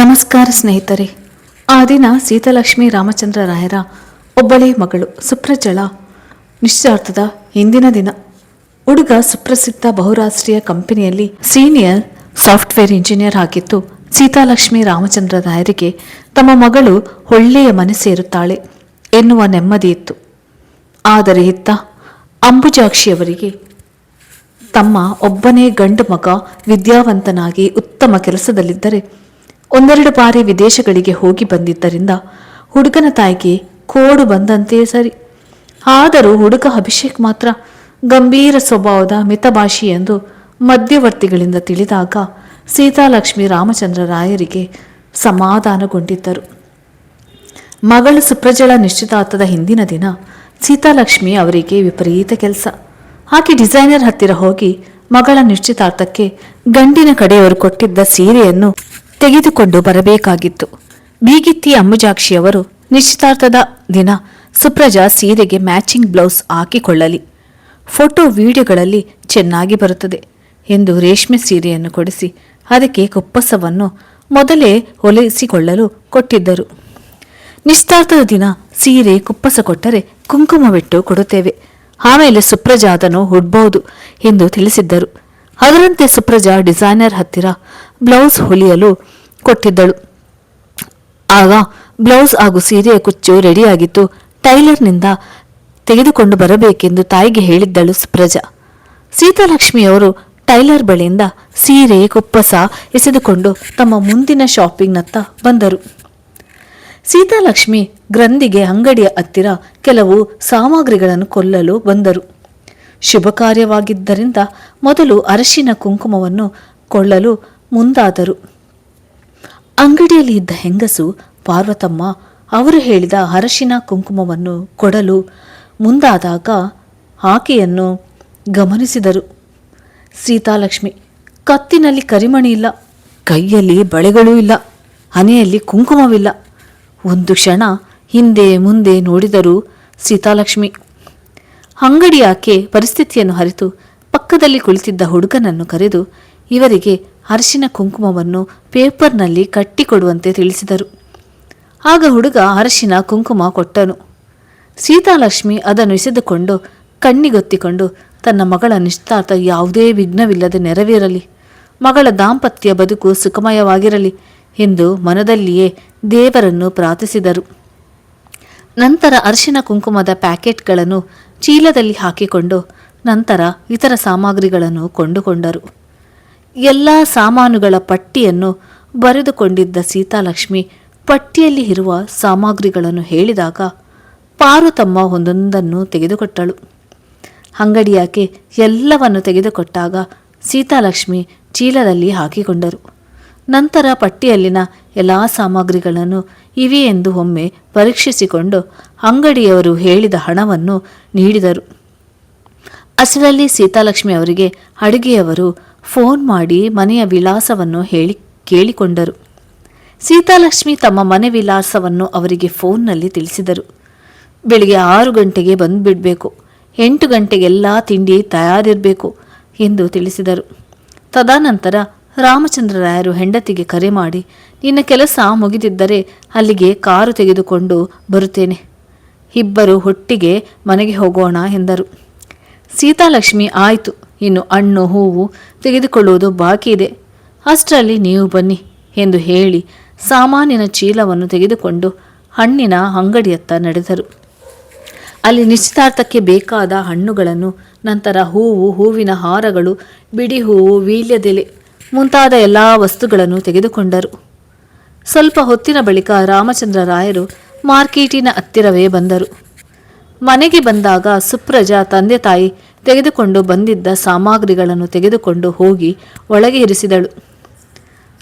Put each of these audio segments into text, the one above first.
ನಮಸ್ಕಾರ ಸ್ನೇಹಿತರೆ. ಆ ದಿನ ಸೀತಾಲಕ್ಷ್ಮಿ ರಾಮಚಂದ್ರ ರಾಯರ ಒಬ್ಬಳೇ ಮಗಳು ಸುಪ್ರಜಳ. ನಿಶ್ಚಾರ್ಥದ ಹಿಂದಿನ ದಿನ. ಹುಡುಗ ಸುಪ್ರಸಿದ್ಧ ಬಹುರಾಷ್ಟ್ರೀಯ ಕಂಪನಿಯಲ್ಲಿ ಸೀನಿಯರ್ ಸಾಫ್ಟ್ವೇರ್ ಇಂಜಿನಿಯರ್ ಆಗಿದ್ದು, ಸೀತಾಲಕ್ಷ್ಮಿ ರಾಮಚಂದ್ರ ರಾಯರಿಗೆ ತಮ್ಮ ಮಗಳು ಒಳ್ಳೆಯ ಮನೆ ಸೇರುತ್ತಾಳೆ ಎನ್ನುವ ನೆಮ್ಮದಿ ಇತ್ತು. ಆದರೆ ಇತ್ತ ಅಂಬುಜಾಕ್ಷಿಯವರಿಗೆ ತಮ್ಮ ಒಬ್ಬನೇ ಗಂಡು ಮಗ ವಿದ್ಯಾವಂತನಾಗಿ ಉತ್ತಮ ಕೆಲಸದಲ್ಲಿದ್ದರೆ ಒಂದೆರಡು ಬಾರಿ ವಿದೇಶಗಳಿಗೆ ಹೋಗಿ ಬಂದಿದ್ದರಿಂದ ಹುಡುಗನ ತಾಯಿಗೆ ಕೋಡು ಬಂದಂತೆ ಸರಿ. ಆದರೂ ಹುಡುಗ ಅಭಿಷೇಕ್ ಮಾತ್ರ ಗಂಭೀರ ಸ್ವಭಾವದ ಮಿತಭಾಷಿ ಎಂದು ಮಧ್ಯವರ್ತಿಗಳಿಂದ ತಿಳಿದಾಗ ಸೀತಾಲಕ್ಷ್ಮಿ ರಾಮಚಂದ್ರ ರಾಯರಿಗೆ ಸಮಾಧಾನಗೊಂಡಿದ್ದರು. ಮಗಳು ಸುಪ್ರಜಳ ನಿಶ್ಚಿತಾರ್ಥದ ಹಿಂದಿನ ದಿನ ಸೀತಾಲಕ್ಷ್ಮಿ ಅವರಿಗೆ ವಿಪರೀತ ಕೆಲಸ. ಆಕೆ ಡಿಸೈನರ್ ಹತ್ತಿರ ಹೋಗಿ ಮಗಳ ನಿಶ್ಚಿತಾರ್ಥಕ್ಕೆ ಗಂಡಿನ ಕಡೆಯವರು ಕೊಟ್ಟಿದ್ದ ಸೀರೆಯನ್ನು ತೆಗೆದುಕೊಂಡು ಬರಬೇಕಾಗಿತ್ತು. ಬೀಗಿತ್ತಿ ಅಮ್ಮುಜಾಕ್ಷಿಯವರು ನಿಶ್ಚಿತಾರ್ಥದ ದಿನ ಸುಪ್ರಜಾ ಸೀರೆಗೆ ಮ್ಯಾಚಿಂಗ್ ಬ್ಲೌಸ್ ಹಾಕಿಕೊಳ್ಳಲಿ. ಫೋಟೋ ವಿಡಿಯೋಗಳಲ್ಲಿ ಚೆನ್ನಾಗಿ ಬರುತ್ತದೆ ಎಂದು ರೇಷ್ಮೆ ಸೀರೆಯನ್ನು ಕೊಡಿಸಿ ಅದಕ್ಕೆ ಕುಪ್ಪಸವನ್ನು ಮೊದಲೇ ಹೊಲಿಸಿಕೊಳ್ಳಲು ಕೊಟ್ಟಿದ್ದರು. ನಿಶ್ಚಿತಾರ್ಥದ ದಿನ ಸೀರೆ ಕುಪ್ಪಸ ಕೊಟ್ಟರೆ ಕುಂಕುಮವಿಟ್ಟು ಕೊಡುತ್ತೇವೆ. ಆಮೇಲೆ ಸುಪ್ರಜಾದನು ಹುಡ್ಬಹುದು ಎಂದು ತಿಳಿಸಿದ್ದರು. ಅದರಂತೆ ಸುಪ್ರಜಾ ಡಿಸೈನರ್ ಹತ್ತಿರ ಬ್ಲೌಸ್ ಹೊಲಿಯಲು ಕೊಟ್ಟಿದ್ದಳು. ಆಗ ಬ್ಲೌಸ್ ಹಾಗೂ ಸೀರೆಯ ಕುಚ್ಚು ರೆಡಿಯಾಗಿತ್ತು. ಟೈಲರ್ನಿಂದ ತೆಗೆದುಕೊಂಡು ಬರಬೇಕೆಂದು ತಾಯಿಗೆ ಹೇಳಿದ್ದಳು ಸುಪ್ರಜಾ. ಸೀತಾಲಕ್ಷ್ಮಿಯವರು ಟೈಲರ್ ಬಳಿಯಿಂದ ಸೀರೆ, ಕುಪ್ಪಸ ಎಸೆದುಕೊಂಡು ತಮ್ಮ ಮುಂದಿನ ಶಾಪಿಂಗ್ನತ್ತ ಬಂದರು. ಸೀತಾಲಕ್ಷ್ಮಿ ಗ್ರಂಥಿಗೆ ಅಂಗಡಿಯ ಹತ್ತಿರ ಕೆಲವು ಸಾಮಗ್ರಿಗಳನ್ನು ಕೊಲ್ಲಲು ಬಂದರು. ಶುಭ ಕಾರ್ಯವಾಗಿದ್ದರಿಂದ ಮೊದಲು ಅರಶಿನ ಕುಂಕುಮವನ್ನು ಕೊಳ್ಳಲು ಮುಂದಾದರು. ಅಂಗಡಿಯಲ್ಲಿ ಇದ್ದ ಹೆಂಗಸು ಪಾರ್ವತಮ್ಮ ಅವರು ಹೇಳಿದ ಅರಶಿನ ಕುಂಕುಮವನ್ನು ಕೊಡಲು ಮುಂದಾದಾಗ ಆಕೆಯನ್ನು ಗಮನಿಸಿದರು. ಸೀತಾಲಕ್ಷ್ಮಿ, ಕತ್ತಿನಲ್ಲಿ ಕರಿಮಣಿ ಇಲ್ಲ, ಕೈಯಲ್ಲಿ ಬಳೆಗಳೂ ಇಲ್ಲ ಹನೆಯಲ್ಲಿ ಕುಂಕುಮವಿಲ್ಲ. ಒಂದು ಕ್ಷಣ ಹಿಂದೆ ಮುಂದೆ ನೋಡಿದರು ಸೀತಾಲಕ್ಷ್ಮಿ ಅಂಗಡಿ ಆಕೆ ಪರಿಸ್ಥಿತಿಯನ್ನು ಹರಿತು ಪಕ್ಕದಲ್ಲಿ ಕುಳಿತಿದ್ದ ಹುಡುಗನನ್ನು ಕರೆದು, ಇವರಿಗೆ ಅರಿಶಿನ ಕುಂಕುಮವನ್ನು ಪೇಪರ್ನಲ್ಲಿ ಕಟ್ಟಿಕೊಡುವಂತೆ ತಿಳಿಸಿದರು. ಆಗ ಹುಡುಗ ಅರಶಿನ ಕುಂಕುಮ ಕೊಟ್ಟನು. ಸೀತಾಲಕ್ಷ್ಮಿ ಅದನ್ನು ಎಸೆದುಕೊಂಡು ಕಣ್ಣಿಗೊತ್ತಿಕೊಂಡು, ತನ್ನ ಮಗಳ ನಿಶ್ಚಿತಾರ್ಥ ಯಾವುದೇ ವಿಘ್ನವಿಲ್ಲದೆ ನೆರವೇರಲಿ. ಮಗಳ ದಾಂಪತ್ಯ ಬದುಕು ಸುಖಮಯವಾಗಿರಲಿ ಎಂದು ಮನದಲ್ಲಿಯೇ ದೇವರನ್ನು ಪ್ರಾರ್ಥಿಸಿದರು. ನಂತರ ಅರಿಶಿನ ಕುಂಕುಮದ ಪ್ಯಾಕೆಟ್ಗಳನ್ನು ಚೀಲದಲ್ಲಿ ಹಾಕಿಕೊಂಡು ನಂತರ ಇತರ ಸಾಮಗ್ರಿಗಳನ್ನು ಕೊಂಡುಕೊಂಡರು. ಎಲ್ಲ ಸಾಮಾನುಗಳ ಪಟ್ಟಿಯನ್ನು ಬರೆದುಕೊಂಡಿದ್ದ ಸೀತಾಲಕ್ಷ್ಮಿ ಪಟ್ಟಿಯಲ್ಲಿ ಇರುವ ಸಾಮಗ್ರಿಗಳನ್ನು ಹೇಳಿದಾಗ ಪಾರ್ವತಮ್ಮ ಒಂದೊಂದನ್ನು ತೆಗೆದುಕೊಟ್ಟಳು. ಅಂಗಡಿಯಾಕೆ ಎಲ್ಲವನ್ನು ತೆಗೆದುಕೊಟ್ಟಾಗ ಸೀತಾಲಕ್ಷ್ಮಿ ಚೀಲದಲ್ಲಿ ಹಾಕಿಕೊಂಡರು. ನಂತರ ಪಟ್ಟಿಯಲ್ಲಿನ ಎಲ್ಲ ಸಾಮಗ್ರಿಗಳನ್ನು ಇವೆ ಎಂದು ಒಮ್ಮೆ ಪರೀಕ್ಷಿಸಿಕೊಂಡು ಅಂಗಡಿಯವರು ಹೇಳಿದ ಹಣವನ್ನು ನೀಡಿದರು. ಅಸಲಲ್ಲಿ ಸೀತಾಲಕ್ಷ್ಮಿ ಅವರಿಗೆ ಅಡುಗೆಯವರು ಫೋನ್ ಮಾಡಿ ಮನೆಯ ವಿಳಾಸವನ್ನು ಹೇಳಿ ಕೇಳಿಕೊಂಡರು. ಸೀತಾಲಕ್ಷ್ಮಿ ತಮ್ಮ ಮನೆ ವಿಳಾಸವನ್ನು ಅವರಿಗೆ ಫೋನ್ನಲ್ಲಿ ತಿಳಿಸಿದರು. ಬೆಳಿಗ್ಗೆ ಆರು ಗಂಟೆಗೆ ಬಂದುಬಿಡಬೇಕು. ಎಂಟು ಗಂಟೆಗೆಲ್ಲ ತಿಂಡಿ ತಯಾರಿರಬೇಕು ಎಂದು ತಿಳಿಸಿದರು. ತದನಂತರ ರಾಮಚಂದ್ರರಾಯರು ಹೆಂಡತಿಗೆ ಕರೆ ಮಾಡಿ, ನಿನ್ನ ಕೆಲಸ ಮುಗಿದಿದ್ದರೆ ಅಲ್ಲಿಗೆ ಕಾರು ತೆಗೆದುಕೊಂಡು ಬರುತ್ತೇನೆ. ಇಬ್ಬರು ಒಟ್ಟಿಗೆ ಮನೆಗೆ ಹೋಗೋಣ ಎಂದರು. ಸೀತಾಲಕ್ಷ್ಮಿ ಆಯಿತು, ಇನ್ನು ಹಣ್ಣು, ಹೂವು ತೆಗೆದುಕೊಳ್ಳುವುದು ಬಾಕಿ ಇದೆ. ಅಷ್ಟರಲ್ಲಿ ನೀವು ಬನ್ನಿ ಎಂದು ಹೇಳಿ ಸಾಮಾನಿನ ಚೀಲವನ್ನು ತೆಗೆದುಕೊಂಡು ಹಣ್ಣಿನ ಅಂಗಡಿಯತ್ತ ನಡೆದರು. ಅಲ್ಲಿ ನಿಶ್ಚಿತಾರ್ಥಕ್ಕೆ ಬೇಕಾದ ಹಣ್ಣುಗಳನ್ನು, ನಂತರ ಹೂವು, ಹೂವಿನ ಹಾರಗಳು, ಬಿಡಿ ಹೂವು, ವೀಳ್ಯದೆಲೆ ಮುಂತಾದ ಎಲ್ಲ ವಸ್ತುಗಳನ್ನು ತೆಗೆದುಕೊಂಡರು. ಸ್ವಲ್ಪ ಹೊತ್ತಿನ ಬಳಿಕ ರಾಮಚಂದ್ರ ರಾಯರು ಮಾರ್ಕೆಟಿನ ಹತ್ತಿರವೇ ಬಂದರು. ಮನೆಗೆ ಬಂದಾಗ ಸುಪ್ರಜಾ ತಂದೆ ತಾಯಿ ತೆಗೆದುಕೊಂಡು ಬಂದಿದ್ದ ಸಾಮಗ್ರಿಗಳನ್ನು ತೆಗೆದುಕೊಂಡು ಹೋಗಿ ಒಳಗೆ ಇರಿಸಿದಳು.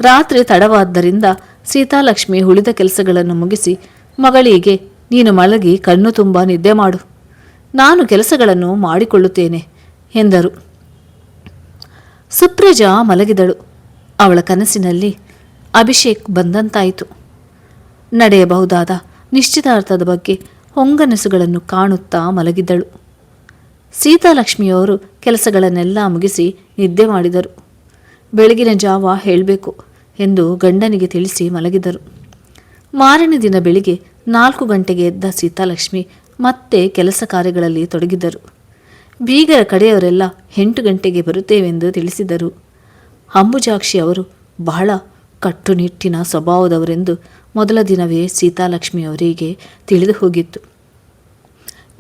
ರಾತ್ರಿ ತಡವಾದ್ದರಿಂದ ಸೀತಾಲಕ್ಷ್ಮಿ ಉಳಿದ ಕೆಲಸಗಳನ್ನು ಮುಗಿಸಿ, ಮಗಳಿಗೆ, ನೀನು ಮಲಗಿ ಕಣ್ಣು ತುಂಬ ನಿದ್ದೆ ಮಾಡು. ನಾನು ಕೆಲಸಗಳನ್ನು ಮಾಡಿಕೊಳ್ಳುತ್ತೇನೆ, ಎಂದರು. ಸುಪ್ರಜಾ ಮಲಗಿದಳು. ಅವಳ ಕನಸಿನಲ್ಲಿ ಅಭಿಷೇಕ್ ಬಂದಂತಾಯಿತು. ನಡೆಯಬಹುದಾದ ನಿಶ್ಚಿತಾರ್ಥದ ಬಗ್ಗೆ ಹೊಂಗನಸುಗಳನ್ನು ಕಾಣುತ್ತಾ ಮಲಗಿದ್ದಳು. ಸೀತಾಲಕ್ಷ್ಮಿಯವರು ಕೆಲಸಗಳನ್ನೆಲ್ಲ ಮುಗಿಸಿ ನಿದ್ದೆ ಮಾಡಿದರು. ಬೆಳಗಿನ ಜಾವ ಹೇಳಬೇಕು ಎಂದು ಗಂಡನಿಗೆ ತಿಳಿಸಿ ಮಲಗಿದರು. ಮಾರನೇ ದಿನ ಬೆಳಿಗ್ಗೆ ನಾಲ್ಕು ಗಂಟೆಗೆ ಎದ್ದ ಸೀತಾಲಕ್ಷ್ಮಿ ಮತ್ತೆ ಕೆಲಸ ಕಾರ್ಯಗಳಲ್ಲಿ ತೊಡಗಿದ್ದರು. ಬೀಗರ ಕಡೆಯವರೆಲ್ಲ ಎಂಟು ಗಂಟೆಗೆ ಬರುತ್ತೇವೆಂದು ತಿಳಿಸಿದರು. ಅಂಬುಜಾಕ್ಷಿ ಅವರು, ಬಹಳ ಕಟ್ಟುನಿಟ್ಟಿನ ಸ್ವಭಾವದವರೆಂದು ಮೊದಲ ದಿನವೇ ಸೀತಾಲಕ್ಷ್ಮಿಯವರಿಗೆ ತಿಳಿದು ಹೋಗಿತ್ತು.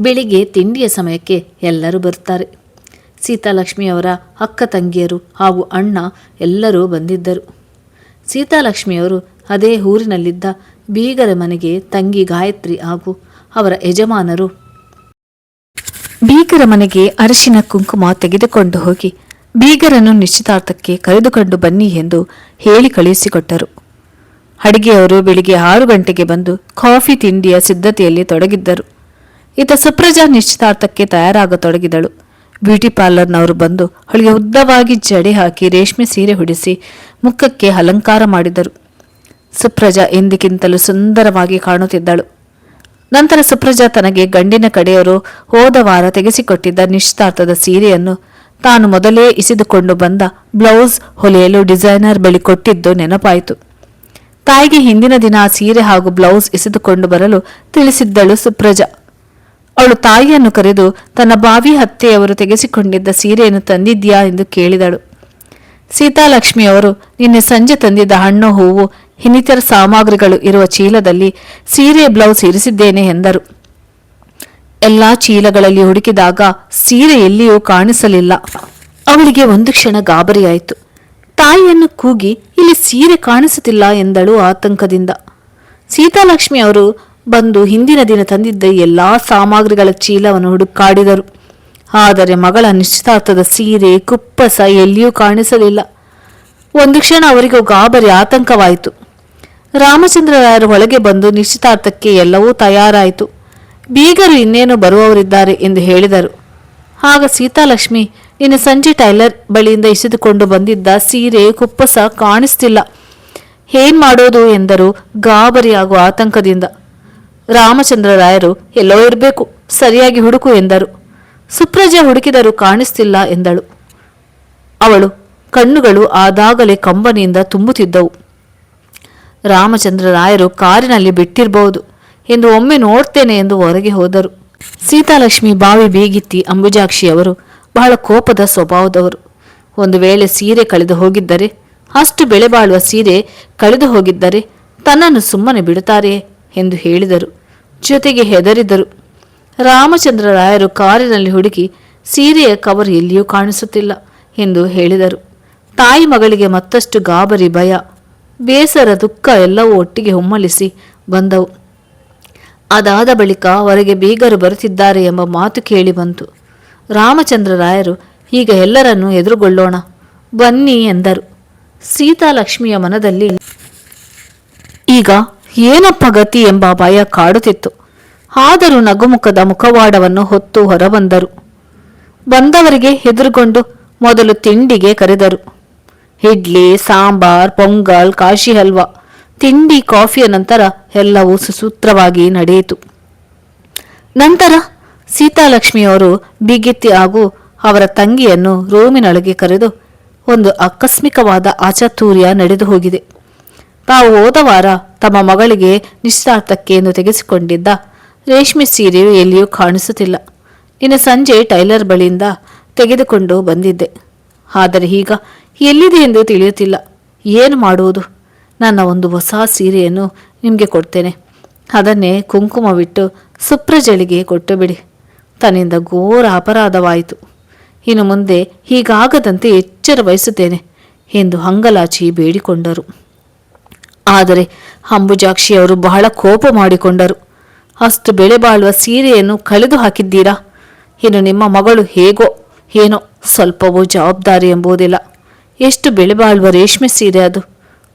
ಬೆಳಿಗ್ಗೆ ತಿಂಡಿಯ ಸಮಯಕ್ಕೆ ಎಲ್ಲರೂ ಬರ್ತಾರೆ. ಸೀತಾಲಕ್ಷ್ಮಿಯವರ ಅಕ್ಕ ತಂಗಿಯರು ಹಾಗೂ ಅಣ್ಣ ಎಲ್ಲರೂ ಬಂದಿದ್ದರು. ಸೀತಾಲಕ್ಷ್ಮಿಯವರು ಅದೇ ಊರಿನಲ್ಲಿದ್ದ ಬೀಗರ ಮನೆಗೆ ತಂಗಿ ಗಾಯತ್ರಿ ಹಾಗೂ ಅವರ ಯಜಮಾನರು ಬೀಗರ ಮನೆಗೆ ಅರಿಶಿನ ಕುಂಕುಮ ತೆಗೆದುಕೊಂಡು ಹೋಗಿ. ಬೀಗರನ್ನು ನಿಶ್ಚಿತಾರ್ಥಕ್ಕೆ ಕರೆದುಕೊಂಡು ಬನ್ನಿ ಎಂದು ಹೇಳಿ ಕಳುಹಿಸಿಕೊಟ್ಟರು. ಅಡಿಗೆಯವರು ಬೆಳಿಗ್ಗೆ ಆರು ಗಂಟೆಗೆ ಬಂದು ಕಾಫಿ ತಿಂಡಿಯ ಸಿದ್ಧತೆಯಲ್ಲಿ ತೊಡಗಿದ್ದರು. ಈತ ಸುಪ್ರಜಾ ನಿಶ್ಚಿತಾರ್ಥಕ್ಕೆ ತಯಾರಾಗತೊಡಗಿದಳು ಬ್ಯೂಟಿ ಪಾರ್ಲರ್ನವರು ಬಂದು ಅವಳಿಗೆ ಉದ್ದವಾಗಿ ಜಡೆ ಹಾಕಿ ರೇಷ್ಮೆ ಸೀರೆ ಹೊಡಿಸಿ ಮುಖಕ್ಕೆ ಅಲಂಕಾರ ಮಾಡಿದರು. ಸುಪ್ರಜಾ ಎಂದಿಗಿಂತಲೂ ಸುಂದರವಾಗಿ ಕಾಣುತ್ತಿದ್ದಳು. ನಂತರ ಸುಪ್ರಜಾ ತನಗೆ ಗಂಡಿನ ಕಡೆಯವರು ಹೋದ ವಾರ ತೆಗೆಸಿಕೊಟ್ಟಿದ್ದ ನಿಶ್ಚಿತಾರ್ಥದ ಸೀರೆಯನ್ನು ತಾನು ಮೊದಲೇ ಇಸಿದುಕೊಂಡು ಬಂದ ಬ್ಲೌಸ್, ಹೊಲೆಯಲು ಡಿಸೈನರ್ ಬಳಿ ಕೊಟ್ಟಿದ್ದು ನೆನಪಾಯಿತು. ತಾಯಿಗೆ ಹಿಂದಿನ ದಿನ ಸೀರೆ ಹಾಗೂ ಬ್ಲೌಸ್ ಇಸಿದುಕೊಂಡು ಬರಲು ತಿಳಿಸಿದ್ದಳು ಸುಪ್ರಜಾ. ಅವಳು ತಾಯಿಯನ್ನು ಕರೆದು, ತನ್ನ ಬಾವಿ ಹತ್ತೆಯವರು ತೆಗೆಸಿಕೊಂಡಿದ್ದ ಸೀರೆಯನ್ನು ತಂದಿದ್ಯಾ ಎಂದು ಕೇಳಿದಳು. ಸೀತಾಲಕ್ಷ್ಮಿಯವರು ನಿನ್ನೆ ಸಂಜೆ ತಂದಿದ್ದ ಹಣ್ಣು, ಹೂವು ಇನ್ನಿತರ ಸಾಮಗ್ರಿಗಳು ಇರುವ ಚೀಲದಲ್ಲಿ ಸೀರೆ ಬ್ಲೌಸ್ ಇರಿಸಿದ್ದೇನೆ ಎಂದರು. ಎಲ್ಲಾ ಚೀಲಗಳಲ್ಲಿ ಹುಡುಕಿದಾಗ ಸೀರೆ ಎಲ್ಲಿಯೂ ಕಾಣಿಸಲಿಲ್ಲ. ಅವಳಿಗೆ ಒಂದು ಕ್ಷಣ ಗಾಬರಿಯಾಯಿತು. ತಾಯಿಯನ್ನು ಕೂಗಿ, ಇಲ್ಲಿ ಸೀರೆ ಕಾಣಿಸುತ್ತಿಲ್ಲ ಎಂದಳು ಆತಂಕದಿಂದ. ಸೀತಾಲಕ್ಷ್ಮಿ ಅವರು ಬಂದು ಹಿಂದಿನ ದಿನ ತಂದಿದ್ದ ಎಲ್ಲಾ ಸಾಮಗ್ರಿಗಳ ಚೀಲವನ್ನು ಹುಡುಕಾಡಿದರು. ಆದರೆ ಮಗಳ ನಿಶ್ಚಿತಾರ್ಥದ ಸೀರೆ, ಕುಪ್ಪಸ ಎಲ್ಲಿಯೂ ಕಾಣಿಸಲಿಲ್ಲ. ಒಂದು ಕ್ಷಣ ಅವರಿಗೂ ಗಾಬರಿ ಆತಂಕವಾಯಿತು. ರಾಮಚಂದ್ರರಾಯರು ಒಳಗೆ ಬಂದು ನಿಶ್ಚಿತಾರ್ಥಕ್ಕೆ ಎಲ್ಲವೂ ತಯಾರಾಯಿತು. ಬೀಗರು ಇನ್ನೇನು ಬರುವವರಿದ್ದಾರೆ ಎಂದು ಹೇಳಿದರು. ಆಗ ಸೀತಾಲಕ್ಷ್ಮಿ, ನಿನ್ನ ಸಂಜೆ ಟೈಲರ್ ಬಳಿಯಿಂದ ಇಸಿದುಕೊಂಡು ಬಂದಿದ್ದ ಸೀರೆ, ಕುಪ್ಪಸ ಕಾಣಿಸ್ತಿಲ್ಲ. ಏನ್ ಮಾಡೋದು ಎಂದರು ಗಾಬರಿಯಾಗುವ ಆತಂಕದಿಂದ. ರಾಮಚಂದ್ರರಾಯರು ಎಲ್ಲೋ ಇರಬೇಕು, ಸರಿಯಾಗಿ ಹುಡುಕು ಎಂದರು. ಸುಪ್ರಜಾ ಹುಡುಕಿದರೂ ಕಾಣಿಸ್ತಿಲ್ಲ ಎಂದಳು. ಅವಳು ಕಣ್ಣುಗಳು ಆದಾಗಲೇ ಕಂಬನಿಯಿಂದ ತುಂಬುತ್ತಿದ್ದವು. ರಾಮಚಂದ್ರರಾಯರು ಕಾರಿನಲ್ಲಿ ಬಿಟ್ಟಿರಬಹುದು ಎಂದು ಒಮ್ಮೆ ನೋಡ್ತೇನೆ ಎಂದು ಹೊರಗೆ ಹೋದರು. ಸೀತಾಲಕ್ಷ್ಮಿ ಬಾವಿ ಬೀಗಿತ್ತಿ ಅಂಬುಜಾಕ್ಷಿಯವರು ಬಹಳ ಕೋಪದ ಸ್ವಭಾವದವರು. ಒಂದು ವೇಳೆ ಸೀರೆ ಕಳೆದು ಹೋಗಿದ್ದರೆ, ಅಷ್ಟು ಬೆಲೆ ಬಾಳುವ ಸೀರೆ ಕಳೆದು ಹೋಗಿದ್ದರೆ ತನ್ನನ್ನು ಸುಮ್ಮನೆ ಬಿಡುತ್ತಾರೆ ಎಂದು ಹೇಳಿದರು. ಜೊತೆಗೆ ಹೆದರಿದರು. ರಾಮಚಂದ್ರ ರಾಯರು ಕಾರಿನಲ್ಲಿ ಹುಡುಕಿ ಸೀರೆಯ ಕವರ್ ಎಲ್ಲಿಯೂ ಕಾಣಿಸುತ್ತಿಲ್ಲ ಎಂದು ಹೇಳಿದರು. ತಾಯಿ ಮಗಳಿಗೆ ಮತ್ತಷ್ಟು ಗಾಬರಿ ಭಯ ಬೇಸರ, ದುಃಖ ಎಲ್ಲವೂ ಒಟ್ಟಿಗೆ ಹುಮ್ಮಲಿಸಿ ಬಂದವು. ಅದಾದ ಬಳಿಕ ಹೊರಗೆ ಬೀಗರು ಬರುತ್ತಿದ್ದಾರೆ ಎಂಬ ಮಾತು ಕೇಳಿ ಬಂತು. ರಾಮಚಂದ್ರರಾಯರು ಈಗ ಎಲ್ಲರನ್ನೂ ಎದುರುಗೊಳ್ಳೋಣ, ಬನ್ನಿ ಎಂದರು. ಸೀತಾಲಕ್ಷ್ಮಿಯ ಮನದಲ್ಲಿ ಈಗ ಏನಪ್ಪ ಗತಿ ಎಂಬ ಭಯ ಕಾಡುತ್ತಿತ್ತು. ಆದರೂ ನಗುಮುಖದ ಮುಖವಾಡವನ್ನು ಹೊತ್ತು ಹೊರಬಂದರು. ಬಂದವರಿಗೆ ಹೆದರುಗೊಂಡು ಮೊದಲು ತಿಂಡಿಗೆ ಕರೆದರು. ಇಡ್ಲಿ, ಸಾಂಬಾರ್, ಪೊಂಗಲ್, ಕಾಶಿ ಹಲ್ವಾ, ತಿಂಡಿ, ಕಾಫಿಯ ನಂತರ ಎಲ್ಲವೂ ಸುಸೂತ್ರವಾಗಿ ನಡೆಯಿತು. ನಂತರ ಸೀತಾಲಕ್ಷ್ಮಿಯವರು ಬಿಗಿತ್ತಿ ಹಾಗೂ ಅವರ ತಂಗಿಯನ್ನು ರೂಮಿನೊಳಗೆ ಕರೆದು ಒಂದು ಆಕಸ್ಮಿಕವಾದ ಆಚಾತೂರ್ಯ ನಡೆದು ಹೋಗಿದೆ. ತಾವು ಹೋದ ವಾರ ತಮ್ಮ ಮಗಳಿಗೆ ನಿಶ್ಚಾರ್ಥಕ್ಕೆ ಎಂದು ತೆಗೆಸಿಕೊಂಡಿದ್ದ ರೇಷ್ಮೆ ಸೀರೆಯು ಎಲ್ಲಿಯೂ ಕಾಣಿಸುತ್ತಿಲ್ಲ. ಇನ್ನು ಸಂಜೆ ಟೈಲರ್ ಬಳಿಯಿಂದ ತೆಗೆದುಕೊಂಡು ಬಂದಿದ್ದೆ. ಆದರೆ ಈಗ ಎಲ್ಲಿದೆ ಎಂದು ತಿಳಿಯುತ್ತಿಲ್ಲ. ಏನು ಮಾಡುವುದು? ನನ್ನ ಒಂದು ಹೊಸ ಸೀರೆಯನ್ನು ನಿಮಗೆ ಕೊಡ್ತೇನೆ. ಅದನ್ನೇ ಕುಂಕುಮವಿಟ್ಟು ಸುಪ್ರಜಳಿಗೆ ಕೊಟ್ಟು ಬಿಡಿ ತನ್ನಿಂದ ಘೋರ ಅಪರಾಧವಾಯಿತು. ಇನ್ನು ಮುಂದೆ ಹೀಗಾಗದಂತೆ ಎಚ್ಚರ ವಹಿಸುತ್ತೇನೆ ಎಂದು ಹಂಗಲಾಚಿ ಬೇಡಿಕೊಂಡರು. ಆದರೆ ಅಂಬುಜಾಕ್ಷಿಯವರು ಬಹಳ ಕೋಪ ಮಾಡಿಕೊಂಡರು. ಅಷ್ಟು ಬೆಳೆ ಬಾಳುವ ಸೀರೆಯನ್ನು ಕಳೆದು ಹಾಕಿದ್ದೀರಾ? ಇನ್ನು ನಿಮ್ಮ ಮಗಳು ಹೇಗೋ, ಏನೋ, ಸ್ವಲ್ಪವೂ ಜವಾಬ್ದಾರಿ ಎಂಬುದಿಲ್ಲ. ಎಷ್ಟು ಬೆಳೆಬಾಳುವ ರೇಷ್ಮೆ ಸೀರೆ ಅದು.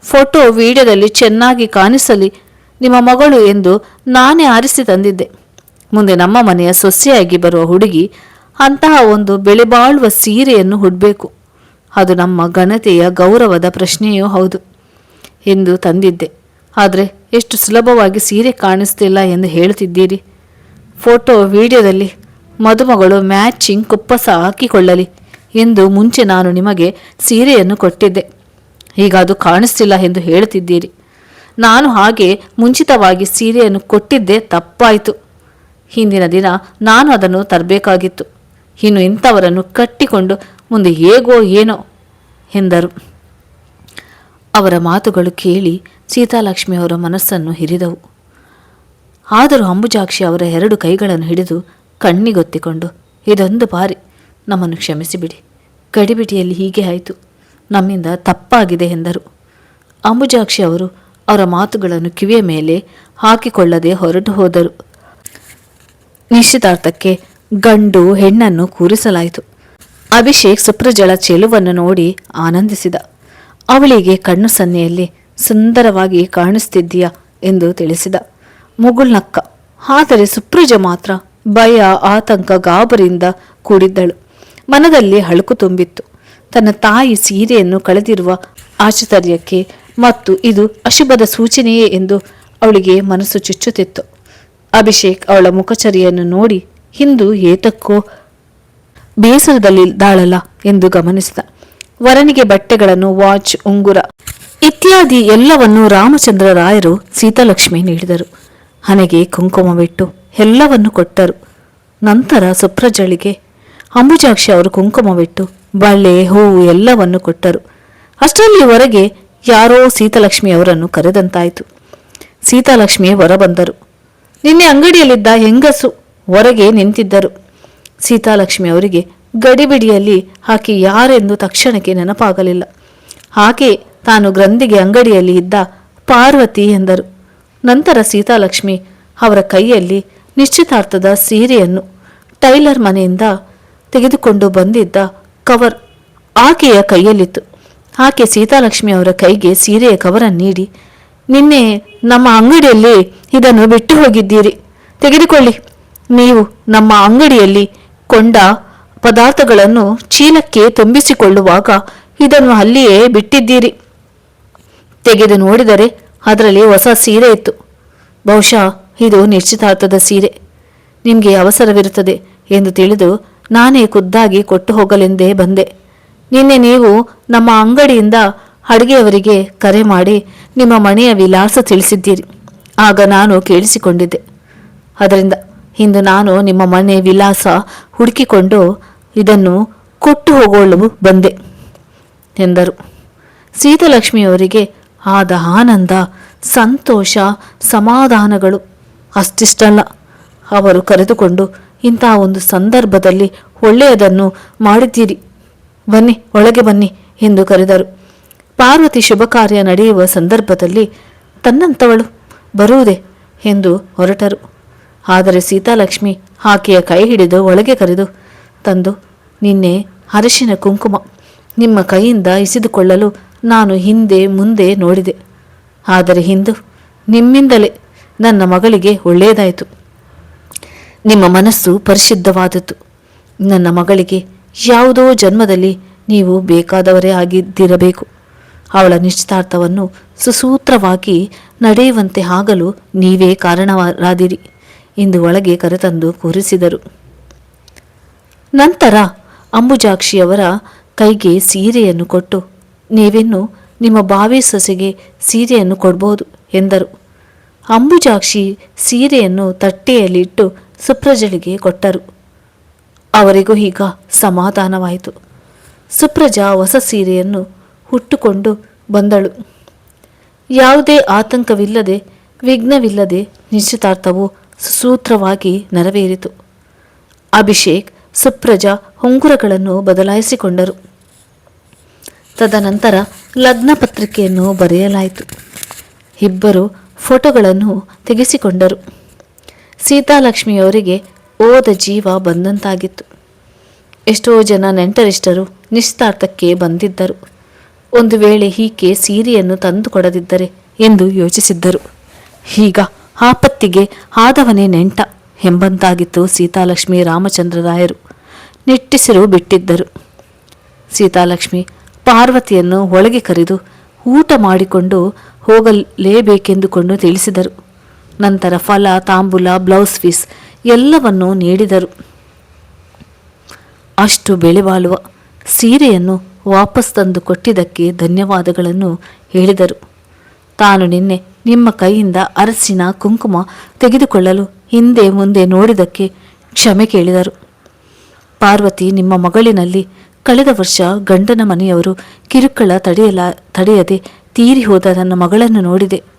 ಫೋಟೋ ವಿಡಿಯೋದಲ್ಲಿ ಚೆನ್ನಾಗಿ ಕಾಣಿಸಲಿ, ನಿಮ್ಮ ಮಗಳು ಎಂದು ನಾನೇ ಆರಿಸಿ ತಂದಿದ್ದೆ. ಮುಂದೆ ನಮ್ಮ ಮನೆಯ ಸೊಸೆಯಾಗಿ ಬರುವ ಹುಡುಗಿ ಅಂತಹ ಒಂದು ಬೆಳೆಬಾಳುವ ಸೀರೆಯನ್ನು ಹುಡಬೇಕು. ಅದು ನಮ್ಮ ಘನತೆಯ ಗೌರವದ ಪ್ರಶ್ನೆಯೂ ಹೌದು ಎಂದು ತಂದಿದ್ದೆ. ಆದರೆ ಎಷ್ಟು ಸುಲಭವಾಗಿ ಸೀರೆ ಕಾಣಿಸ್ತಿಲ್ಲ ಎಂದು ಹೇಳುತ್ತಿದ್ದೀರಿ ಫೋಟೋ ವಿಡಿಯೋದಲ್ಲಿ ಮದುಮಗಳು ಮ್ಯಾಚಿಂಗ್ ಕುಪ್ಪಸ ಹಾಕಿಕೊಳ್ಳಲಿ. ಎಂದು ಮುಂಚೆ ನಾನು ನಿಮಗೆ ಸೀರೆಯನ್ನು ಕೊಟ್ಟಿದ್ದೆ. ಈಗ ಅದು ಕಾಣಿಸ್ತಿಲ್ಲ ಎಂದು ಹೇಳುತ್ತಿದ್ದೀರಿ. ನಾನು ಹಾಗೆ ಮುಂಚಿತವಾಗಿ ಸೀರೆಯನ್ನು ಕೊಟ್ಟಿದ್ದೆ ತಪ್ಪಾಯಿತು. ಹಿಂದಿನ ದಿನ ನಾನು ಅದನ್ನು ತರಬೇಕಾಗಿತ್ತು. ಇನ್ನು ಇಂಥವರನ್ನು ಕಟ್ಟಿಕೊಂಡು ಮುಂದೆ ಹೇಗೋ ಏನೋ ಎಂದರು. ಅವರ ಮಾತುಗಳು ಕೇಳಿ ಸೀತಾಲಕ್ಷ್ಮಿಯವರ ಮನಸ್ಸನ್ನು ಹಿರಿದವು. ಆದರೂ ಅಂಬುಜಾಕ್ಷಿ ಅವರ ಎರಡು ಕೈಗಳನ್ನು ಹಿಡಿದು ಕಣ್ಣಿಗೊತ್ತಿಕೊಂಡು, ಇದೊಂದು ಬಾರಿ ನಮ್ಮನ್ನು ಕ್ಷಮಿಸಿಬಿಡಿ. ಗಡಿಬಿಡಿಯಲ್ಲಿ ಹೀಗೆ ಆಯಿತು. ನಮ್ಮಿಂದ ತಪ್ಪಾಗಿದೆ ಎಂದರು. ಅಂಬುಜಾಕ್ಷಿ ಅವರು ಅವರ ಮಾತುಗಳನ್ನು ಕಿವಿಯ ಮೇಲೆ ಹಾಕಿಕೊಳ್ಳದೆ ಹೊರಟು ಹೋದರು. ನಿಶ್ಚಿತಾರ್ಥಕ್ಕೆ ಗಂಡು ಹೆಣ್ಣನ್ನು ಕೂರಿಸಲಾಯಿತು. ಅಭಿಷೇಕ್ ಸುಪ್ರಜಳ ಚೆಲುವನ್ನು ನೋಡಿ ಆನಂದಿಸಿದ. ಅವಳಿಗೆ ಕಣ್ಣು ಸನ್ನೆಯಲ್ಲಿ ಸುಂದರವಾಗಿ ಕಾಣಿಸ್ತಿದ್ದೀಯಾ ಎಂದು ತಿಳಿಸಿದ. ಮುಗುಳ್ನಕ್ಕ ಆದರೆ ಸುಪ್ರಜ ಮಾತ್ರ ಭಯ, ಆತಂಕ, ಗಾಬರಿಯಿಂದ ಕೂಡಿದ್ದಳು. ಮನದಲ್ಲಿ ಹಳುಕು ತುಂಬಿತ್ತು. ತನ್ನ ತಾಯಿ ಸೀರೆಯನ್ನು ಕಳೆದಿರುವ ಆಶ್ಚರ್ಯಕ್ಕೆ, ಮತ್ತು ಇದು ಅಶುಭದ ಸೂಚನೆಯೇ? ಎಂದು ಅವಳಿಗೆ ಮನಸ್ಸು ಚುಚ್ಚುತ್ತಿತ್ತು. ಅಭಿಷೇಕ್ ಅವಳ ಮುಖಚರಿಯನ್ನು ನೋಡಿ, ಹಿಂದು ಏತಕ್ಕೋ ದಾಳಲ ಎಂದು ಗಮನಿಸಿದ. ವರನಿಗೆ ಬಟ್ಟೆಗಳನ್ನು, ವಾಚ್, ಉಂಗುರ ಇತ್ಯಾದಿ ಎಲ್ಲವನ್ನೂ ರಾಮಚಂದ್ರ ರಾಯರು ಸೀತಾಲಕ್ಷ್ಮಿ ನೀಡಿದರು. ಹಣೆಗೆ ಕುಂಕುಮವಿಟ್ಟು ಎಲ್ಲವನ್ನು ಕೊಟ್ಟರು. ನಂತರ ಸುಪ್ರಜಳಿಗೆ ಅಂಬುಜಾಕ್ಷಿ ಅವರು ಕುಂಕುಮವಿಟ್ಟು ಬಳೆ ಹೂವು ಎಲ್ಲವನ್ನು ಕೊಟ್ಟರು. ಅಷ್ಟರಲ್ಲಿ ಹೊರಗೆ ಯಾರೋ ಸೀತಾಲಕ್ಷ್ಮಿ ಅವರನ್ನು ಕರೆದಂತಾಯಿತು. ಸೀತಾಲಕ್ಷ್ಮಿ ಹೊರಬಂದರು. ನಿನ್ನೆ ಅಂಗಡಿಯಲ್ಲಿದ್ದ ಹೆಂಗಸು ಹೊರಗೆ ನಿಂತಿದ್ದರು. ಸೀತಾಲಕ್ಷ್ಮಿ ಅವರಿಗೆ ಗಡಿಬಿಡಿಯಲ್ಲಿ ಆಕೆ ಯಾರೆಂದು ತಕ್ಷಣಕ್ಕೆ ನೆನಪಾಗಲಿಲ್ಲ. ಆಕೆ ತಾನು ಗ್ರಂಥಿಗೆ ಅಂಗಡಿಯಲ್ಲಿ ಇದ್ದ ಪಾರ್ವತಿ ಎಂದರು. ನಂತರ ಸೀತಾಲಕ್ಷ್ಮಿ ಅವರ ಕೈಯಲ್ಲಿ ನಿಶ್ಚಿತಾರ್ಥದ ಸೀರೆಯನ್ನು ಟೈಲರ್ ಮನೆಯಿಂದ ತೆಗೆದುಕೊಂಡು ಬಂದಿದ್ದ ಕವರ್ ಆಕೆಯ ಕೈಯಲ್ಲಿತ್ತು. ಆಕೆ ಸೀತಾಲಕ್ಷ್ಮಿ ಅವರ ಕೈಗೆ ಸೀರೆಯ ಕವರನ್ನು ನೀಡಿ, ನಿನ್ನೆ ನಮ್ಮ ಅಂಗಡಿಯಲ್ಲಿ ಇದನ್ನು ಬಿಟ್ಟು ಹೋಗಿದ್ದೀರಿ. ತೆಗೆದುಕೊಳ್ಳಿ. ನೀವು ನಮ್ಮ ಅಂಗಡಿಯಲ್ಲಿ ಕೊಂಡ ಪದಾರ್ಥಗಳನ್ನು ಚೀಲಕ್ಕೆ ತುಂಬಿಸಿಕೊಳ್ಳುವಾಗ ಇದನ್ನು ಅಲ್ಲಿಯೇ ಬಿಟ್ಟಿದ್ದೀರಿ. ತೆಗೆದು ನೋಡಿದರೆ ಅದರಲ್ಲಿ ಹೊಸ ಸೀರೆ ಇತ್ತು. ಬಹುಶಃ ಇದು ನಿಶ್ಚಿತಾರ್ಥದ ಸೀರೆ. ನಿಮಗೆ ಅವಸರವಿರುತ್ತದೆ ಎಂದು ತಿಳಿದು ನಾನೇ ಖುದ್ದಾಗಿ ಕೊಟ್ಟು ಹೋಗಲೆಂದೇ ಬಂದೆ. ನಿನ್ನೆ ನೀವು ನಮ್ಮ ಅಂಗಡಿಯಿಂದ ಅಡುಗೆಯವರಿಗೆ ಕರೆ ಮಾಡಿ ನಿಮ್ಮ ಮನೆಯ ವಿಳಾಸ ತಿಳಿಸಿದ್ದೀರಿ. ಆಗ ನಾನು ಕೇಳಿಸಿಕೊಂಡಿದ್ದೆ. ಅದರಿಂದ ಇಂದು ನಾನು ನಿಮ್ಮ ಮನೆ ವಿಳಾಸ ಹುಡುಕಿಕೊಂಡು ಇದನ್ನು ಕೊಟ್ಟು ಹೋಗಲು ಬಂದೆ, ಎಂದರು. ಸೀತಲಕ್ಷ್ಮಿಯವರಿಗೆ ಆದ ಆನಂದ, ಸಂತೋಷ, ಸಮಾಧಾನಗಳು ಅಷ್ಟಿಷ್ಟಲ್ಲ. ಅವರು ಕರೆದುಕೊಂಡು ಇಂತಹ ಒಂದು ಸಂದರ್ಭದಲ್ಲಿ ಒಳ್ಳೆಯದನ್ನು ಮಾಡಿದ್ದೀರಿ. ಬನ್ನಿ, ಒಳಗೆ ಬನ್ನಿ ಎಂದು ಕರೆದರು. ಪಾರ್ವತಿ ಶುಭ ಕಾರ್ಯ ನಡೆಯುವ ಸಂದರ್ಭದಲ್ಲಿ ತನ್ನಂತವಳು ಬರುವುದೇ ಎಂದು ಹೊರಟರು. ಆದರೆ ಸೀತಾಲಕ್ಷ್ಮಿ ಆಕೆಯ ಕೈ ಹಿಡಿದು ಒಳಗೆ ಕರೆದು, ತಂದು, ನಿನ್ನೆ ಅರಿಶಿನ ಕುಂಕುಮ ನಿಮ್ಮ ಕೈಯಿಂದ ಇಸಿದುಕೊಳ್ಳಲು ನಾನು ಹಿಂದೆ ಮುಂದೆ ನೋಡಿದೆ. ಆದರೆ ಹಿಂದು ನಿಮ್ಮಿಂದಲೇ ನನ್ನ ಮಗಳಿಗೆ ಒಳ್ಳೆಯದಾಯಿತು. ನಿಮ್ಮ ಮನಸ್ಸು ಪರಿಶುದ್ಧವಾದದ್ದು. ನನ್ನ ಮಗಳಿಗೆ ಯಾವುದೋ ಜನ್ಮದಲ್ಲಿ ನೀವು ಬೇಕಾದವರೇ ಆಗಿದ್ದಿರಬೇಕು. ಅವಳ ನಿಶ್ಚಿತಾರ್ಥವನ್ನು ಸುಸೂತ್ರವಾಗಿ ನಡೆಯುವಂತೆ ಆಗಲು ನೀವೇ ಕಾರಣರಾದಿರಿ ಎಂದು ಒಳಗೆ ಕರೆತಂದು ಕೂರಿಸಿದರು. ನಂತರ ಅಂಬುಜಾಕ್ಷಿಯವರ ಕೈಗೆ ಸೀರೆಯನ್ನು ಕೊಟ್ಟು, ನೀವಿನ್ನು ನಿಮ್ಮ ಬಾವಿ ಸೊಸೆಗೆ ಸೀರೆಯನ್ನು ಕೊಡ್ಬೋದು ಎಂದರು. ಅಂಬುಜಾಕ್ಷಿ ಸೀರೆಯನ್ನು ತಟ್ಟೆಯಲ್ಲಿಟ್ಟು ಸುಪ್ರಜಳಿಗೆ ಕೊಟ್ಟರು. ಅವರಿಗೂ ಈಗ ಸಮಾಧಾನವಾಯಿತು. ಸುಪ್ರಜಾ ಹೊಸ ಸೀರೆಯನ್ನು ಹುಟ್ಟುಕೊಂಡು ಬಂದಳು. ಯಾವುದೇ ಆತಂಕವಿಲ್ಲದೆ, ವಿಘ್ನವಿಲ್ಲದೆ ನಿಶ್ಚಿತಾರ್ಥವು ಸುಸೂತ್ರವಾಗಿ ನೆರವೇರಿತು. ಅಭಿಷೇಕ್ ಸುಪ್ರಜಾ ಉಂಗುರಗಳನ್ನು ಬದಲಾಯಿಸಿಕೊಂಡರು. ತದನಂತರ ಲಗ್ನ ಪತ್ರಿಕೆಯನ್ನು ಬರೆಯಲಾಯಿತು. ಇಬ್ಬರು ಫೋಟೋಗಳನ್ನು ತೆಗೆಸಿಕೊಂಡರು. ಸೀತಾಲಕ್ಷ್ಮಿಯವರಿಗೆ ಓದ ಜೀವ ಬಂದಂತಾಗಿತ್ತು. ಎಷ್ಟೋ ಜನ ನೆಂಟರಿಷ್ಟರು ನಿಶ್ಚಿತಾರ್ಥಕ್ಕೆ ಬಂದಿದ್ದರು. ಒಂದು ವೇಳೆ ಹೀಗೆ ಸೀರೆಯನ್ನು ತಂದು ಕೊಡದಿದ್ದರೆ ಎಂದು ಯೋಚಿಸಿದ್ದರು. ಈಗ ಆಪತ್ತಿಗೆ ಆದವನೇ ನೆಂಟ ಎಂಬಂತಾಗಿತ್ತು ಸೀತಾಲಕ್ಷ್ಮಿ ರಾಮಚಂದ್ರರಾಯರು ನಿಟ್ಟಿಸಿರು ಬಿಟ್ಟಿದ್ದರು. ಸೀತಾಲಕ್ಷ್ಮಿ ಪಾರ್ವತಿಯನ್ನು ಒಳಗೆ ಕರೆದು ಊಟ ಮಾಡಿಕೊಂಡು ಹೋಗಲೇಬೇಕೆಂದುಕೊಂಡು ತಿಳಿಸಿದರು. ನಂತರ ಫಲ, ತಾಂಬೂಲ ಬ್ಲೌಸ್ ಫೀಸ್ ಎಲ್ಲವನ್ನೂ ನೀಡಿದರು. ಅಷ್ಟು ಬೆಳೆವಾಳುವ ಬಾಳುವ ಸೀರೆಯನ್ನು ವಾಪಸ್ ತಂದು ಕೊಟ್ಟಿದ್ದಕ್ಕೆ ಧನ್ಯವಾದಗಳನ್ನು ಹೇಳಿದರು. ತಾನು ನಿನ್ನೆ ನಿಮ್ಮ ಕೈಯಿಂದ ಅರಸಿನ ಕುಂಕುಮ ತೆಗೆದುಕೊಳ್ಳಲು ಹಿಂದೆ ಮುಂದೆ ನೋಡಿದ್ದಕ್ಕೆ ಕ್ಷಮೆ ಕೇಳಿದರು. ಪಾರ್ವತಿ ನಿಮ್ಮ ಮಗಳಿನಲ್ಲಿ ಕಳೆದ ವರ್ಷ ಗಂಡನ ಮನೆಯವರು ಕಿರುಕುಳ ತಡೆಯಲ, ತಡೆಯದೆ ತೀರಿ ಹೋದ ನನ್ನ ಮಗಳನ್ನು ನೋಡಿದೆ.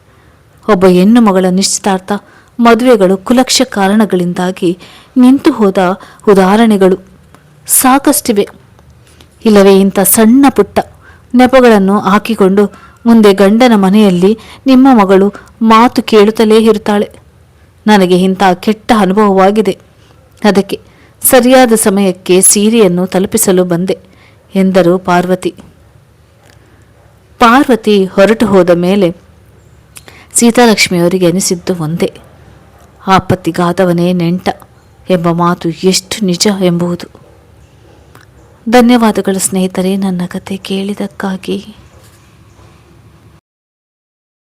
ಒಬ್ಬ ಹೆಣ್ಣು ಮಗಳ ನಿಶ್ಚಿತಾರ್ಥ ಮದುವೆಗಳು ಕುಲಕ್ಷ ಕಾರಣಗಳಿಂದಾಗಿ ನಿಂತು ಹೋದ ಉದಾಹರಣೆಗಳು. ಸಾಕಷ್ಟಿವೆ. ಇಲ್ಲವೇ ಇಂಥ ಸಣ್ಣ ಪುಟ್ಟ ನೆಪಗಳನ್ನು ಹಾಕಿಕೊಂಡು ಮುಂದೆ ಗಂಡನ ಮನೆಯಲ್ಲಿ ನಿಮ್ಮ ಮಗಳು ಮಾತು ಕೇಳುತ್ತಲೇ ಇರುತ್ತಾಳೆ. ನನಗೆ ಇಂಥ ಕೆಟ್ಟ ಅನುಭವವಾಗಿದೆ. ಅದಕ್ಕೆ ಸರಿಯಾದ ಸಮಯಕ್ಕೆ ಸೀರೆಯನ್ನು ತಲುಪಿಸಲು ಬಂದೆ, ಎಂದರು ಪಾರ್ವತಿ. ಪಾರ್ವತಿ ಹೊರಟು ಹೋದ ಮೇಲೆ ಸೀತಾಲಕ್ಷ್ಮಿಯವರಿಗೆ ಅನಿಸಿದ್ದು ಒಂದೇ. ಆಪತ್ತಿಗಾದವನೇ ನೆಂಟ ಎಂಬ ಮಾತು ಎಷ್ಟು ನಿಜ ಎಂಬುದು. ಧನ್ಯವಾದಗಳು ಸ್ನೇಹಿತರೆ, ನನ್ನ ಕತೆ ಕೇಳಿದ್ದಕ್ಕಾಗಿ